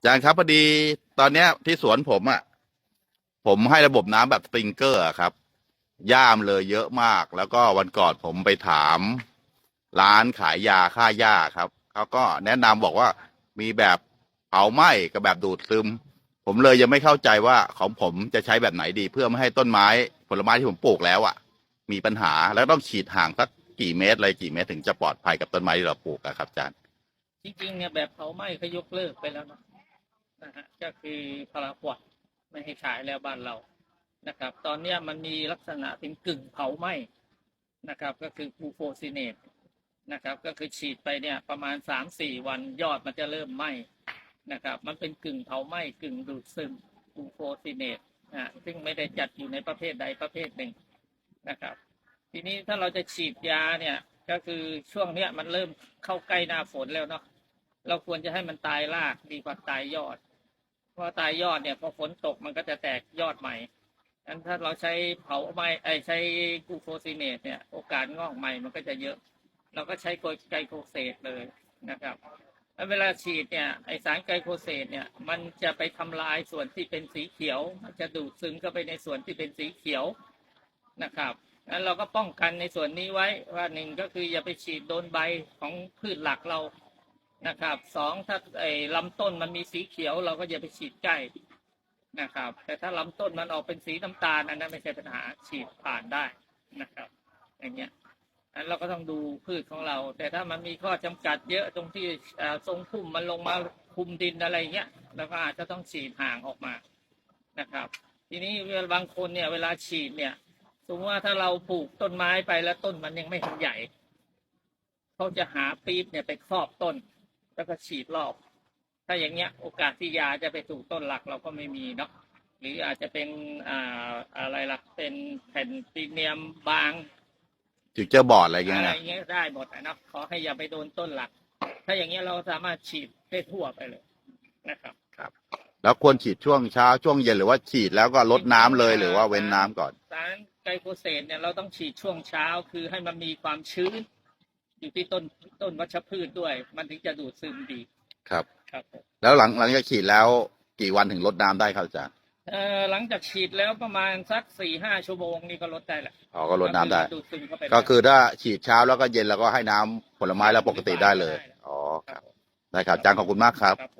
อาจารย์ครับพอดีตอนเนี้ยที่สวนผมอะ่ะ ผมให้ระบบน้ำแบบสปริงเกอร์อะครับ ย่ามเลยเยอะมาก แล้วก็วันก่อนผมไปถาม ร้านขายยาฆ่าหญ้าครับเขาก็แนะนำบอกว่ามีแบบเผาไหม้กับแบบดูดซึม ผมเลยยังไม่เข้าใจว่าของผมจะใช้แบบไหนดี เพื่อไม่ให้ต้นไม้ผลไม้ที่ผมปลูกแล้วอะ่ะ มีปัญหาแล้วต้องฉีดห่างสักกี่เมตรอะไรกี่เมตรถึงจะปลอดภัยกับต้นไม้ที่เราปลูกอะครับอาจารย์ จริงๆเนี่ยแบบเผาไหม้เขายกเลิกไปแล้วเนะ นะฮะก็คือพาราควดไม่ให้ขายแล้วบ้านเรานะครับ ตอนนี้มันมีลักษณะเป็นกึ่งเผาไหม้นะครับ ก็คือกูโฟซิเนตนะครับ ก็คือฉีดไปเนี่ยประมาณสามสี่วันยอดมันจะเริ่มไหม้นะครับ มันเป็นกึ่งเผาไหม้กึ่งดูดซึมกูโฟซิเนตนะซึ่งไม่ได้จัดอยู่ในประเภทใดประเภทหนึ่งนะครับ ทีนี้ถ้าเราจะฉีดยาเนี่ยก็คือช่วงเนี้ยมันเริ่มเข้าใกล้หน้าฝนแล้วเนาะเราควรจะให้มันตายรากดีกว่าตายยอด พราะว่าตายยอดเนี่ยพอฝนตกมันก็จะแตกยอดใหม่งั้นถ้าเราใช้เผาไม้ไอใช้กูโฟซิเนตเนี่ยโอกาสงอกใหม่มันก็จะเยอะ เราก็ใช้ไกลโคเซตเลยนะครับแล้วเวลาฉีดเนี่ยไอสารไกลโคเซตเนี่ยมันจะไปทำลายส่วนที่เป็นสีเขียว มันจะดูดซึมเข้าไปในส่วนที่เป็นสีเขียวนะครับงั้นเราก็ป้องกันในส่วนนี้ไว้ว่าหนึ่งก็คืออย่าไปฉีดโดนใบของพืชหลักเรา นะครับสองถ้าไอ้ลำต้นมันมีสีเขียว เราก็อย่าไปฉีดใกล้นะครับ แต่ถ้าลำต้นมันออกเป็นสีน้ำตาลอันนั้นไม่ใช่ปัญหาฉีดผ่านได้นะครับ อย่างเงี้ยอันเราก็ต้องดูพืชของเรา แต่ถ้ามันมีข้อจำกัดเยอะตรงที่อ่าทรงพุ่มมันลงมาคุมดินอะไรเงี้ยเราก็อาจจะต้องฉีดห่างออกมานะครับ ทีนี้เวลาบางคนเนี่ยเวลาฉีดเนี่ยสมมติว่าถ้าเราปลูกต้นไม้ไปแล้วต้นมันยังไม่ถึงใหญ่ เขาจะหาปี๊บเนี่ยไปครอบต้น แล้วก็ฉีดรอบ ถ้าอย่างเงี้ยโอกาสที่ยาจะไปสู่ต้นหลักเราก็ไม่มีเนาะหรืออาจจะเป็นอ่าอะไรล่ะเป็นแผ่นซีเนียมบางถึงเจอบอร์ดอะไรอย่างเงี้ยอะไรนะเงี้ยได้หมดอะเนาะขอให้อย่าไปโดนต้นหลัก ถ้าอย่างเงี้ยเราสามารถฉีดได้ทั่วไปเลยนะครับ แล้วควรฉีดช่วงเช้าช่วงเย็นหรือว่าฉีดแล้วก็ลดน้ำเลยหรือว่าเว้นน้ำก่อน สารไกลโคเซตเนี่ยเราต้องฉีดช่วงเช้าคือให้มันมีความชื้น อยู่ที่ต้นต้นวัชพืชด้วย มันถึงจะดูดซึมดีครับ ครับผมแล้วหลังหลังจากฉีดแล้วกี่วันถึงลดน้ำได้ครับอาจารย์เอ่อหลังจากฉีดแล้วประมาณสักสี่ห้าชั่วโมงนี่ก็ลดได้แหละอ๋อก็ลดน้ำได้ ดูดซึมเข้าไปก็คือถ้าฉีดเช้าแล้วก็เย็นแล้วก็ให้น้ำผลไม้แล้วปกติได้เลย อ๋อครับผมได้ครับอาจารย์ขอบคุณมากครับ ครับผม